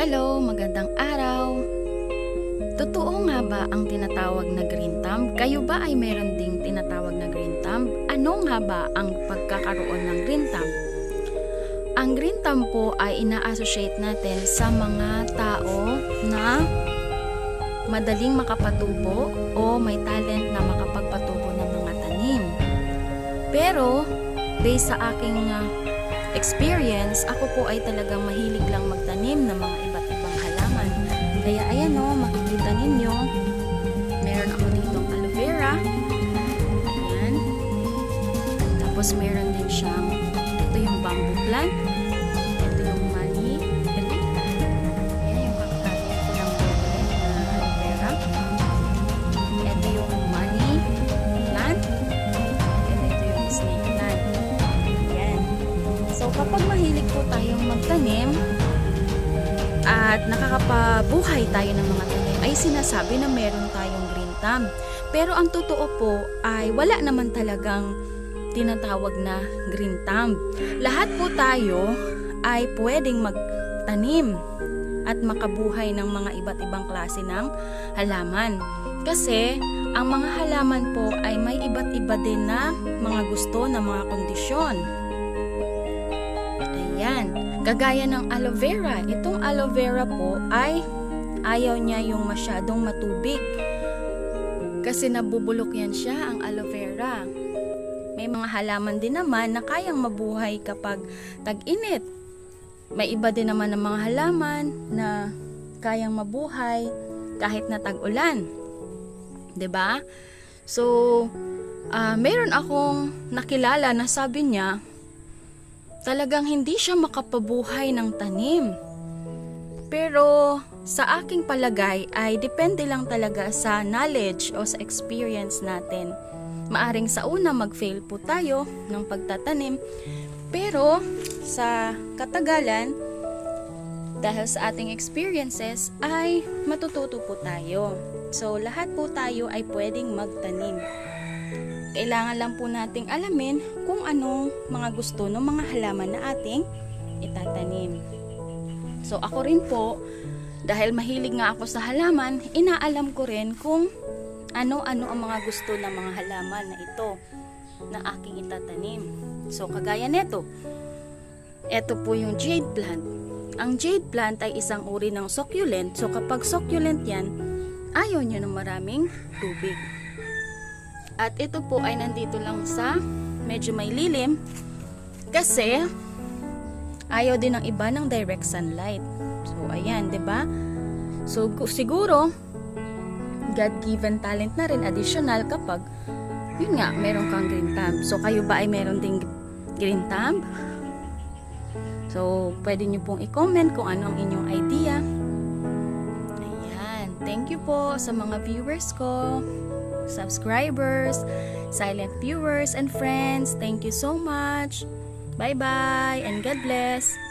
Hello, magandang araw. Totoo nga ba ang tinatawag na green thumb? Kayo ba ay meron ding tinatawag na green thumb? Ano nga ba ang pagkakaroon ng green thumb? Ang green thumb po ay ina-associate natin sa mga tao na madaling makapatubo o may talent na makapagpatubo ng mga tanim. Pero, based sa aking ah, experience, ako po ay talagang mahilig lang magtanim ng mga. Kaya ayan o, makikita ninyo, meron ako ditong aloe vera. Ayan. Tapos meron din siyang, ito yung bamboo plant. Ito yung money. Ayan yung lang na aloe vera. Ito yung money plant. And ito yung snake plant. So, kapag mahilig po tayong at nakakapabuhay tayo ng mga tanim, ay sinasabi na meron tayong green thumb. Pero ang totoo po ay wala naman talagang tinatawag na green thumb. Lahat po tayo ay pwedeng magtanim at makabuhay ng mga iba't ibang klase ng halaman. Kasi ang mga halaman po ay may iba't iba din na mga gusto na mga kondisyon. Kagaya ng aloe vera. Itong aloe vera po ay ayaw niya yung masyadong matubig. Kasi nabubulok yan siya, ang aloe vera. May mga halaman din naman na kayang mabuhay kapag tag-init. May iba din naman ng mga halaman na kayang mabuhay kahit na tag-ulan. 'Di ba? So, ah, meron akong nakilala na sabi niya, talagang hindi siya makapabuhay ng tanim. Pero sa aking palagay ay depende lang talaga sa knowledge o sa experience natin. Maaring sa una mag-fail po tayo ng pagtatanim. Pero sa katagalan, dahil sa ating experiences ay matututo po tayo. So lahat po tayo ay pwedeng magtanim. Kailangan lang po nating alamin kung anong mga gusto ng mga halaman na ating itatanim. So ako rin po, dahil mahilig nga ako sa halaman, inaalam ko rin kung ano-ano ang mga gusto ng mga halaman na ito na aking itatanim. So kagaya nito, ito po yung jade plant. Ang jade plant ay isang uri ng succulent. So kapag succulent yan, ayaw nyo ng maraming tubig. At ito po ay nandito lang sa medyo may lilim kasi ayaw din ng iba ng direct sunlight. So ayan, 'di ba? So gu- siguro God-given talent na rin additional kapag yun nga, meron kang green thumb. So kayo ba ay meron ding green thumb? So, pwede nyo pong i-comment kung ano ang inyong idea. Po sa mga viewers ko, subscribers, silent viewers, and friends. Thank you so much. Bye-bye and God bless.